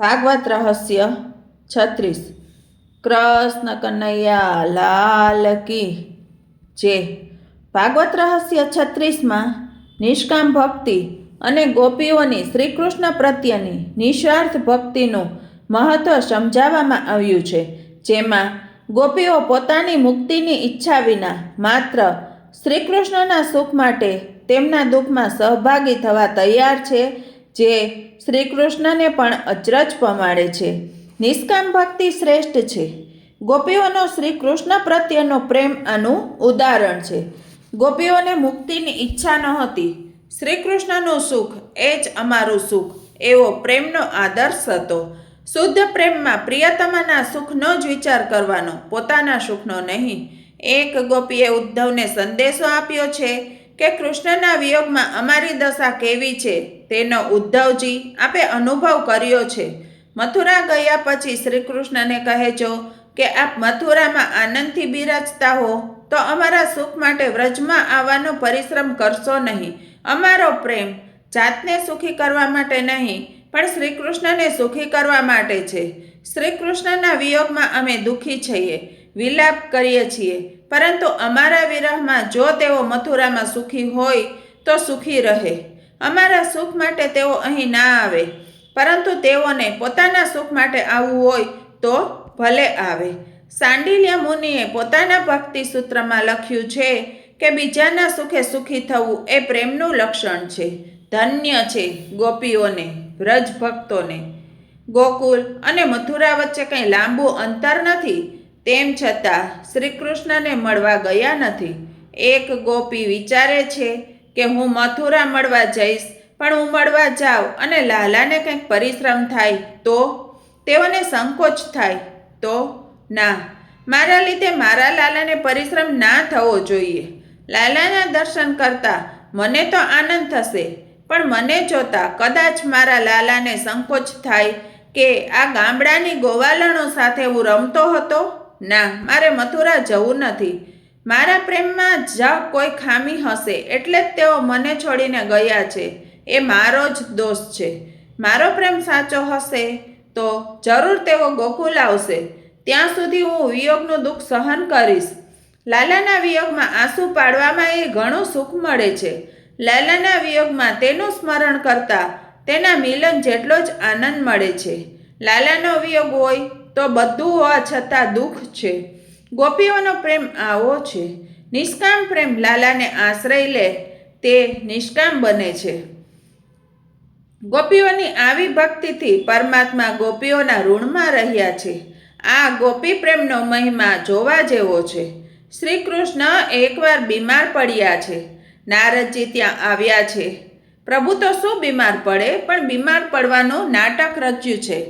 ભાગવત રહસ્ય છત્રીસ. કૃષ્ણ કનૈયા લાલ કી જે ભાગવત રહસ્ય છત્રીસમાં નિષ્કામ ભક્તિ અને ગોપીઓની શ્રીકૃષ્ણ પ્રત્યેની નિસ્વાર્થ ભક્તિનું મહત્વ સમજાવવામાં આવ્યું છે. જેમાં ગોપીઓ પોતાની મુક્તિની ઈચ્છા વિના માત્ર શ્રીકૃષ્ણના સુખ માટે તેમના દુઃખમાં સહભાગી થવા તૈયાર છે જે શ્રી કૃષ્ણને પણ અચરજ પમાડે છે. નિષ્કામ ભક્તિ શ્રેષ્ઠ છે. ગોપીઓનો શ્રી કૃષ્ણ પ્રત્યેનો પ્રેમ આનું ઉદાહરણ છે. ગોપીઓને મુક્તિની ઈચ્છા નહોતી શ્રી કૃષ્ણનું સુખ એ જ અમારું સુખ, એવો પ્રેમનો આદર્શ હતો. શુદ્ધ પ્રેમમાં પ્રિયતમાના સુખનો જ વિચાર કરવાનો, પોતાના સુખનો નહીં. એક ગોપીએ ઉદ્ધવને સંદેશો આપ્યો છે કે કૃષ્ણના વિયોગમાં અમારી દશા કેવી છે? તેનો ઉદ્ધવજી આપે અનુભવ કર્યો છે. મથુરા ગયા પછી શ્રી કૃષ્ણને કહેજો કે આપ મથુરામાં આનંદથી બિરાજતા હો, તો અમારા સુખ માટે વ્રજમાં આવવાનો પરિશ્રમ કરશો નહીં. અમારો પ્રેમ જાતને સુખી કરવા માટે નહીં, પણ શ્રી કૃષ્ણને સુખી કરવા માટે છે. શ્રી કૃષ્ણના વિયોગમાં અમે દુઃખી છીએ, વિલાપ કરીએ છીએ. પરંતુ અમારા વિરહમાં જો તેઓ મથુરામાં સુખી હોય, તો સુખી રહે. અમારા સુખ માટે તેઓ અહીં ના આવે. પરંતુ તેઓને પોતાના સુખ માટે આવવું હોય તો ભલે આવે. સાંડિલ્ય મુનિએ પોતાના ભક્તિ સૂત્રમાં લખ્યું છે કે બીજાના સુખે સુખી થવું એ પ્રેમનું લક્ષણ છે. ધન્ય છે ગોપીઓને વ્રજ ભક્તોને ગોકુલ અને મથુરા વચ્ચે કંઈ લાંબુ અંતર નથી. તેમ છતાં શ્રી કૃષ્ણને મળવા ગયા નથી. એક ગોપી વિચારે છે કે હું મથુરા મળવા જઈશ, પણ હું મળવા જાઉં અને લાલાને કંઈક પરિશ્રમ થાય, તો? તેઓને સંકોચ થાય, તો? ના, મારા લીધે મારા લાલાને પરિશ્રમ ના થવો જોઈએ. લાલાના દર્શન કરતા મને તો આનંદ થશે, પણ મને જોતા કદાચ મારા લાલાને સંકોચ થાય કે આ ગામડાની ગોવાલણો સાથે હું રમતો હતો? ના, મારે મથુરા જવું નથી. મારા પ્રેમમાં જ કોઈ ખામી હશે એટલે જ તેઓ મને છોડીને ગયા છે. એ મારો જ દોષ છે. મારો પ્રેમ સાચો હશે તો જરૂર તેઓ ગોકુલ આવશે. ત્યાં સુધી હું વિયોગનું દુઃખ સહન કરીશ. લાલાના વિયોગમાં આંસુ પાડવામાં એ ઘણું સુખ મળે છે. લાલાના વિયોગમાં તેનું સ્મરણ કરતા તેના મિલન જેટલો જ આનંદ મળે છે. લાલાનો વિયોગ હોય તો બધું હોવા છતાં દુઃખ છે. ગોપીઓનો પ્રેમ આવો છે. નિષ્કામ પ્રેમ લાલાને આશ્રય લે, તે નિષ્કામ બને છે. ગોપીઓની આવી ભક્તિથી પરમાત્મા ગોપીઓના ઋણમાં રહ્યા છે. આ ગોપી પ્રેમનો મહિમા જોવા જેવો છે. શ્રી કૃષ્ણ એકવાર બીમાર પડ્યા છે. નારદજી ત્યાં આવ્યા છે. પ્રભુ તો શું બીમાર પડે, પણ બીમાર પડવાનું નાટક રચ્યું છે.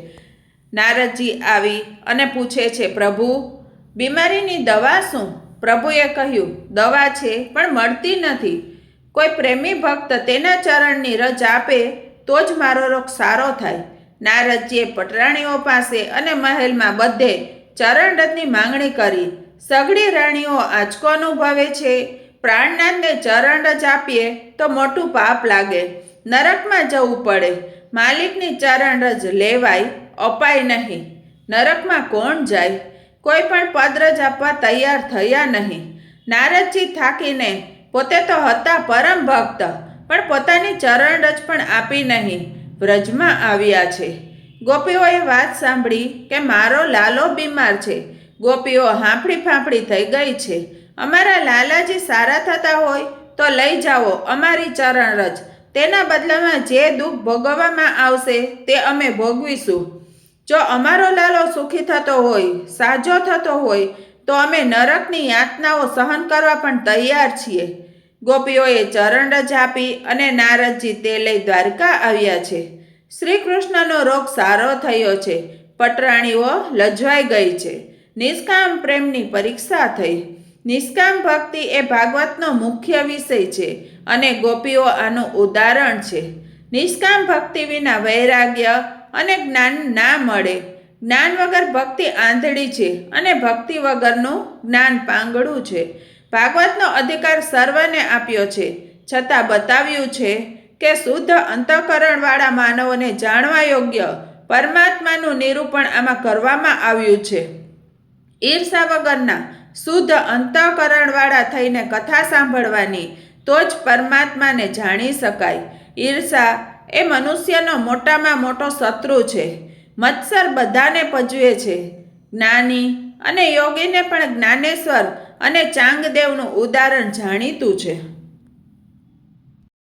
નારદજી આવી અને પૂછે છે, પ્રભુ બીમારીની દવા શું? પ્રભુએ કહ્યું, દવા છે, પણ મળતી નથી. કોઈ પ્રેમી ભક્ત તેના ચરણની રજ આપે, તો જ મારો રોગ સારો થાય. નારદજીએ પટરાણીઓ પાસે અને મહેલમાં બધે ચરણરથની માંગણી કરી. સઘળી રાણીઓ આંચકો અનુભવે છે. પ્રાણનાથને ચરણરજ આપીએ, તો મોટું પાપ લાગે. નરકમાં જવું પડે. માલિકની ચરણરજ લેવાય, અપાય નહીં. નરકમાં કોણ જાય? કોઈ પણ પદરજ આપવા તૈયાર થયા નહીં. નારદજી થાકીને પોતે તો હતા પરમ ભક્ત, પણ પોતાની ચરણરજ પણ આપી નહીં. વ્રજમાં આવ્યા છે. ગોપીઓએ વાત સાંભળી કે મારો લાલો બીમાર છે. ગોપીઓ હાંફળી ફાંફળી થઈ ગઈ છે. અમારા લાલાજી સારા થતા હોય તો લઈ જાઓ અમારી ચરણરજ તેના બદલામાં જે દુઃખ ભોગવવામાં આવશે તે અમે ભોગવીશું. જો અમારો લાલો સુખી થતો હોય, સાજો થતો હોય, તો અમે નરકની યાતનાઓ સહન કરવા પણ તૈયાર છીએ. ગોપીઓએ ચરણરજ આપી અને નારદજી તે લઈ દ્વારકા આવ્યા છે. શ્રી કૃષ્ણનો રોગ સારો થયો છે. પટરાણીઓ લજવાઈ ગઈ છે. નિષ્કામ પ્રેમની પરીક્ષા થઈ. નિષ્કામ ભક્તિ એ ભાગવતનો મુખ્ય વિષય છે અને ગોપીઓ આનું ઉદાહરણ છે. નિષ્કામ ભક્તિ વિના વૈરાગ્ય અને જ્ઞાન ના મળે. જ્ઞાન વગર ભક્તિ આંધળી છે અને ભક્તિ વગરનું જ્ઞાન પાંગડું છે. ભાગવતનો અધિકાર સર્વને આપ્યો છે. છતાં બતાવ્યું છે કે શુદ્ધ અંતઃકરણવાળા માનવોને જાણવા યોગ્ય પરમાત્માનું નિરૂપણ આમાં કરવામાં આવ્યું છે. ઈર્ષા વગરના શુદ્ધ અંતઃકરણવાળા થઈને કથા સાંભળવાની તો જ પરમાત્માને જાણી શકાય. ઈર્ષા એ મનુષ્યનો મોટામાં મોટો શત્રુ છે. મત્સર બધાને પજવે છે. જ્ઞાની અને યોગીને પણ જ્ઞાનેશ્વર અને ચાંગદેવનું ઉદાહરણ જાણીતું છે.